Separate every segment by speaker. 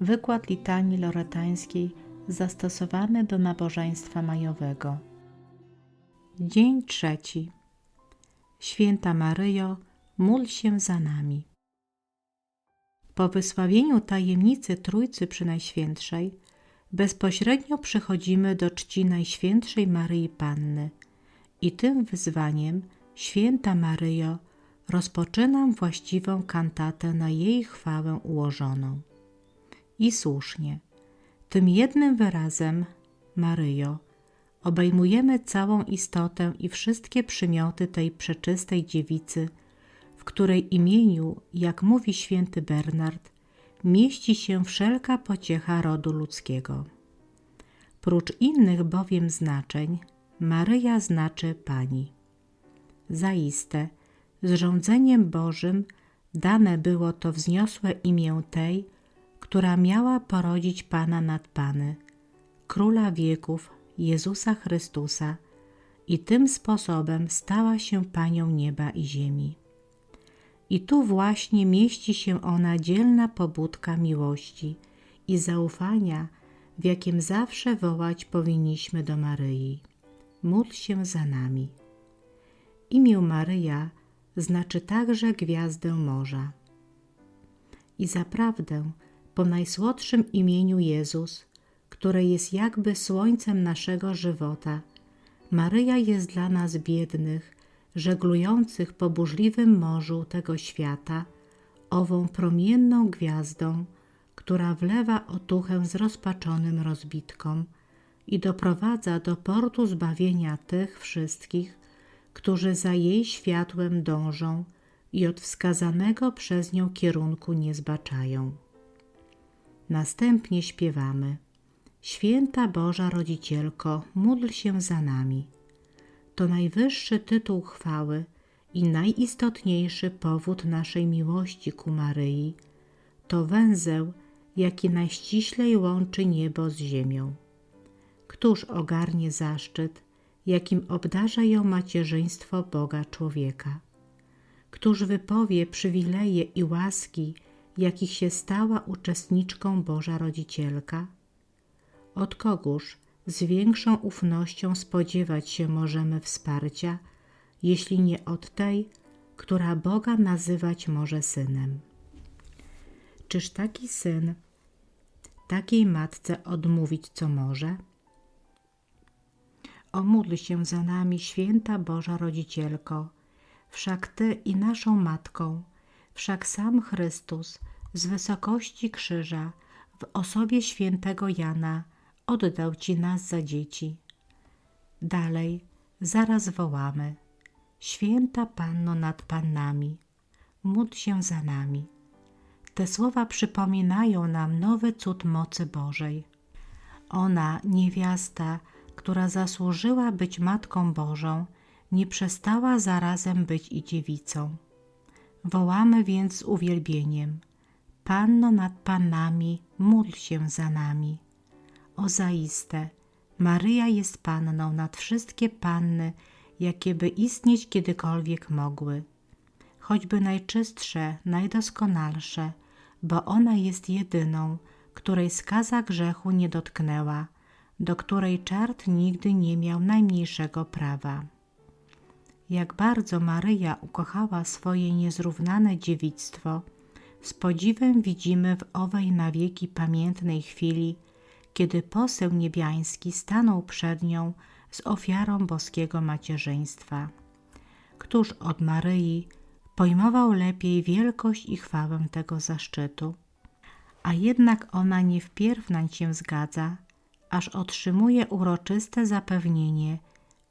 Speaker 1: wykład litanii loretańskiej zastosowany do nabożeństwa majowego. Dzień trzeci. Święta Maryjo, módl się za nami. Po wysławieniu tajemnicy Trójcy Przynajświętszej, bezpośrednio przechodzimy do czci Najświętszej Maryi Panny i tym wyzwaniem, Święta Maryjo, rozpoczynam właściwą kantatę na jej chwałę ułożoną. I słusznie, tym jednym wyrazem, Maryjo, obejmujemy całą istotę i wszystkie przymioty tej przeczystej dziewicy, w której imieniu, jak mówi święty Bernard, mieści się wszelka pociecha rodu ludzkiego. Prócz innych bowiem znaczeń, Maryja znaczy Pani. Zaiste, zrządzeniem Bożym dane było to wzniosłe imię tej, która miała porodzić Pana nad Pany, Króla wieków Jezusa Chrystusa i tym sposobem stała się Panią nieba i ziemi. I tu właśnie mieści się ona dzielna pobudka miłości i zaufania, w jakim zawsze wołać powinniśmy do Maryi. Módl się za nami. Imię Maryja znaczy także gwiazdę morza. I zaprawdę po najsłodszym imieniu Jezus, które jest jakby słońcem naszego żywota, Maryja jest dla nas biednych, żeglujących po burzliwym morzu tego świata, ową promienną gwiazdą, która wlewa otuchę zrozpaczonym rozbitkom i doprowadza do portu zbawienia tych wszystkich, którzy za jej światłem dążą i od wskazanego przez nią kierunku nie zbaczają. Następnie śpiewamy: Święta Boża Rodzicielko, módl się za nami. To najwyższy tytuł chwały i najistotniejszy powód naszej miłości ku Maryi. To węzeł, jaki najściślej łączy niebo z ziemią. Któż ogarnie zaszczyt, jakim obdarza ją macierzyństwo Boga człowieka? Któż wypowie przywileje i łaski, jakich się stała uczestniczką Boża Rodzicielka? Od kogóż z większą ufnością spodziewać się możemy wsparcia, jeśli nie od tej, która Boga nazywać może synem? Czyż taki syn takiej matce odmówić co może? O módl się za nami, święta Boża Rodzicielko, wszak Ty i naszą Matką, wszak sam Chrystus z wysokości krzyża w osobie świętego Jana oddał Ci nas za dzieci. Dalej, zaraz wołamy, święta Panno nad Pannami, módl się za nami. Te słowa przypominają nam nowy cud mocy Bożej. Ona, niewiasta, która zasłużyła być Matką Bożą, nie przestała zarazem być i dziewicą. Wołamy więc uwielbieniem: Panno nad Pannami, módl się za nami. O zaiste, Maryja jest Panną nad wszystkie Panny, jakie by istnieć kiedykolwiek mogły. Choćby najczystsze, najdoskonalsze, bo ona jest jedyną, której skaza grzechu nie dotknęła, do której czart nigdy nie miał najmniejszego prawa. Jak bardzo Maryja ukochała swoje niezrównane dziewictwo, z podziwem widzimy w owej na wieki pamiętnej chwili, kiedy poseł niebiański stanął przed nią z ofiarą boskiego macierzyństwa. Któż od Maryi pojmował lepiej wielkość i chwałę tego zaszczytu? A jednak ona nie wpierw nań się zgadza, aż otrzymuje uroczyste zapewnienie,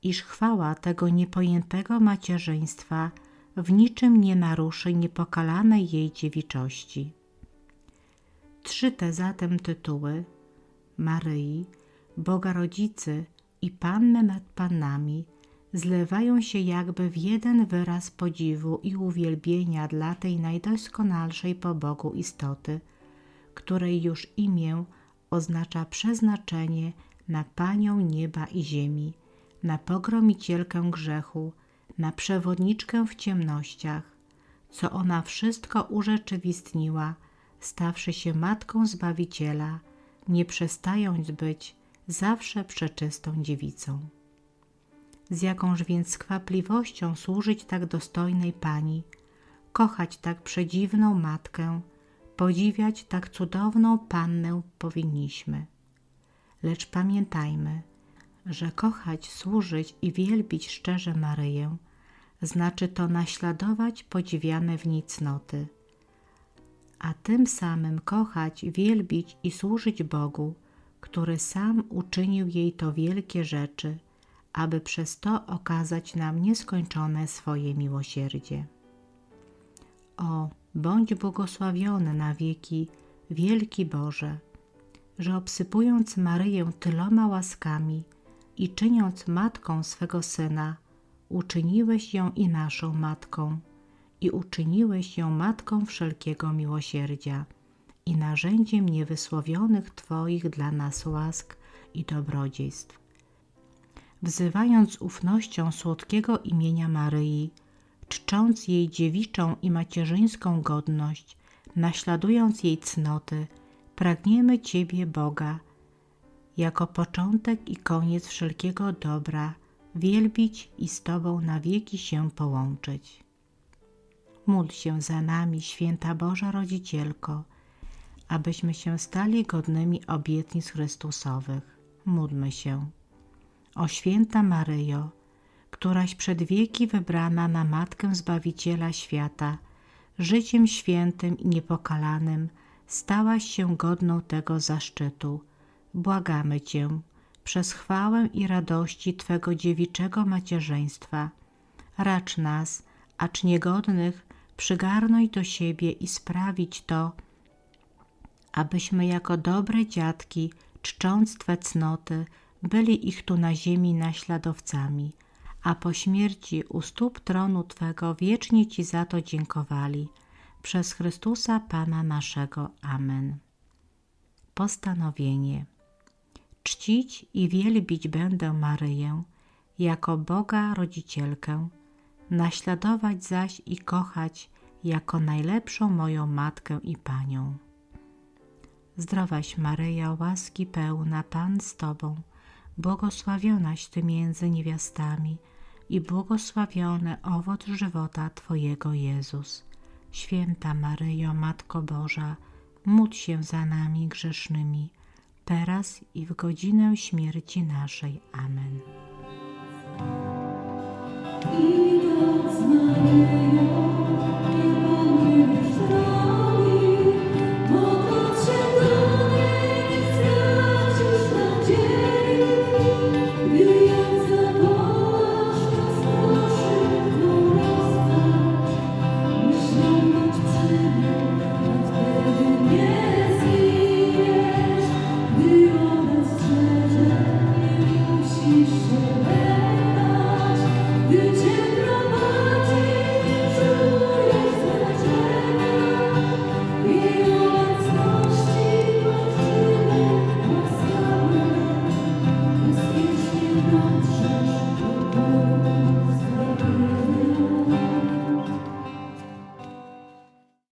Speaker 1: iż chwała tego niepojętego macierzyństwa w niczym nie naruszy niepokalanej jej dziewiczości. Trzy te zatem tytuły Maryi, Boga Rodzicy i Panny nad Pannami zlewają się jakby w jeden wyraz podziwu i uwielbienia dla tej najdoskonalszej po Bogu istoty, której już imię oznacza przeznaczenie na Panią nieba i ziemi, na pogromicielkę grzechu, na przewodniczkę w ciemnościach, co ona wszystko urzeczywistniła, stawszy się matką Zbawiciela, nie przestając być zawsze przeczystą dziewicą. Z jakąż więc skwapliwością służyć tak dostojnej Pani, kochać tak przedziwną Matkę, podziwiać tak cudowną Pannę powinniśmy. Lecz pamiętajmy, że kochać, służyć i wielbić szczerze Maryję, znaczy to naśladować podziwiane w niej cnoty, a tym samym kochać, wielbić i służyć Bogu, który sam uczynił jej to wielkie rzeczy, aby przez to okazać nam nieskończone swoje miłosierdzie. O, bądź błogosławiony na wieki, wielki Boże, że obsypując Maryję tyloma łaskami i czyniąc matką swego Syna, uczyniłeś ją i naszą matką i uczyniłeś ją matką wszelkiego miłosierdzia i narzędziem niewysłowionych Twoich dla nas łask i dobrodziejstw. Wzywając ufnością słodkiego imienia Maryi, czcząc jej dziewiczą i macierzyńską godność, naśladując jej cnoty, pragniemy Ciebie, Boga, jako początek i koniec wszelkiego dobra, wielbić i z Tobą na wieki się połączyć. Módl się za nami, święta Boża Rodzicielko, abyśmy się stali godnymi obietnic Chrystusowych. Módlmy się. O święta Maryjo, któraś przed wieki wybrana na Matkę Zbawiciela świata, życiem świętym i niepokalanym, stałaś się godną tego zaszczytu. Błagamy Cię, przez chwałę i radości Twego dziewiczego macierzyństwa, racz nas, acz niegodnych, przygarnąć do siebie i sprawić to, abyśmy jako dobre dziadki, czcząc Twe cnoty, byli ich tu na ziemi naśladowcami, a po śmierci u stóp tronu Twego wiecznie Ci za to dziękowali. Przez Chrystusa Pana naszego. Amen. Postanowienie Czcić i wielbić będę Maryję jako Boga Rodzicielkę, naśladować zaś i kochać jako najlepszą moją Matkę i Panią. Zdrowaś Maryja, łaski pełna, Pan z Tobą, błogosławionaś Ty między niewiastami i błogosławiony owoc żywota Twojego Jezus. Święta Maryjo, Matko Boża, módl się za nami grzesznymi, teraz i w godzinę śmierci naszej. Amen.